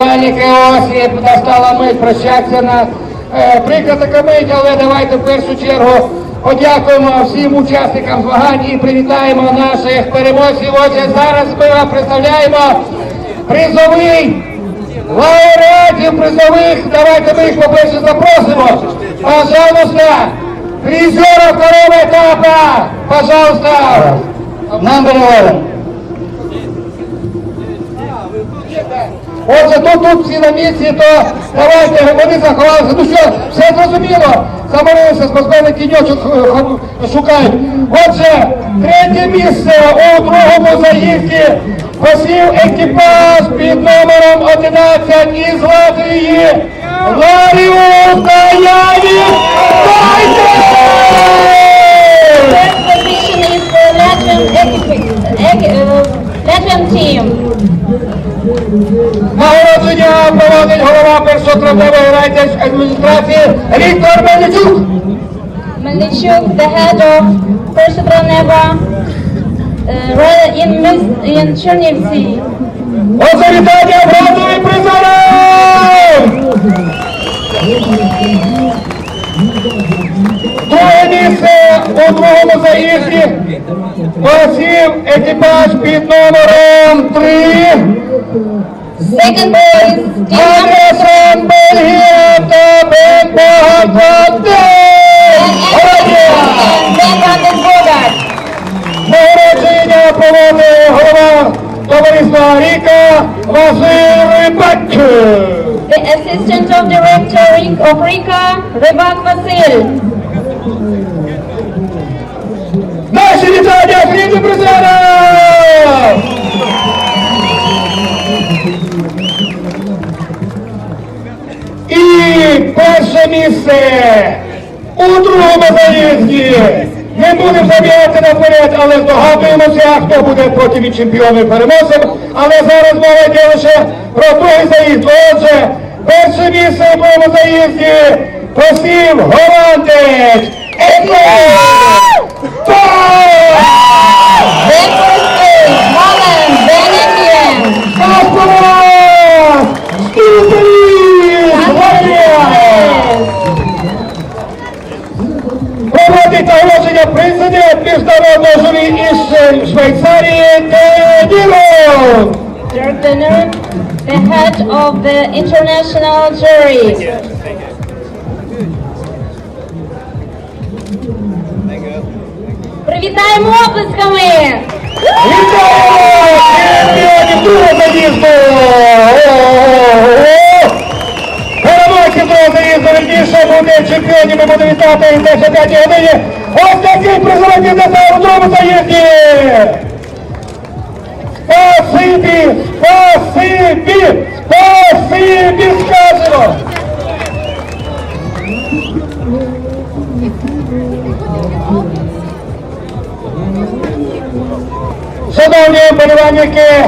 Осіб настала мить прощатися на е, прикра така але давайте в першу чергу подякуємо всім учасникам змагань і привітаємо наших переможців. Отже, зараз ми вам представляємо призовий лауреатів призових. Давайте ми їх по-перше запросимо. Пожалуйста, призера второго этапа. Пожалуйста. Number one. Отже, тут, тут всі на місці, то давайте вони заховалися. Ну що, все зрозуміло. Заморився, спортсмени тіньочок е, шукають. Отже, третє місце у другому заїзді посів екіпаж під номером 11 із Латвії. Ларіус Наяві! First Нагородження проводить голова першотравневої райдержадміністрації Віктор Мельничук. Melnichuk, the head of Persotraneva uh, in, in Chernivtsi. Отже, вітання призери! Друге місце у другому заїзді посів екіпаж під номером 3. Second base, Anderson Mejia The Assistant of Director of RICA, Rebak Vasil. Місце у другому заїзді. Не будемо забігати наперед, але здогадуємося, хто буде проти і чемпіонів переможцем. Але зараз мова йде лише про другий заїзд. Отже, перше місце у другому заїзді посів голландець. Едуард нагородження президент міжнародного журі із Ш- Швейцарії Тедіро! Third winner, the head of the international jury. Привітаємо оплесками! Заїзду вірніше буде чемпіонів, ми будемо вітати і в 10 годині. Ось такий призовий піднесе у другому заїзді! Спасибі! Спасибі! Спасибі скажемо! Шановні болівальники!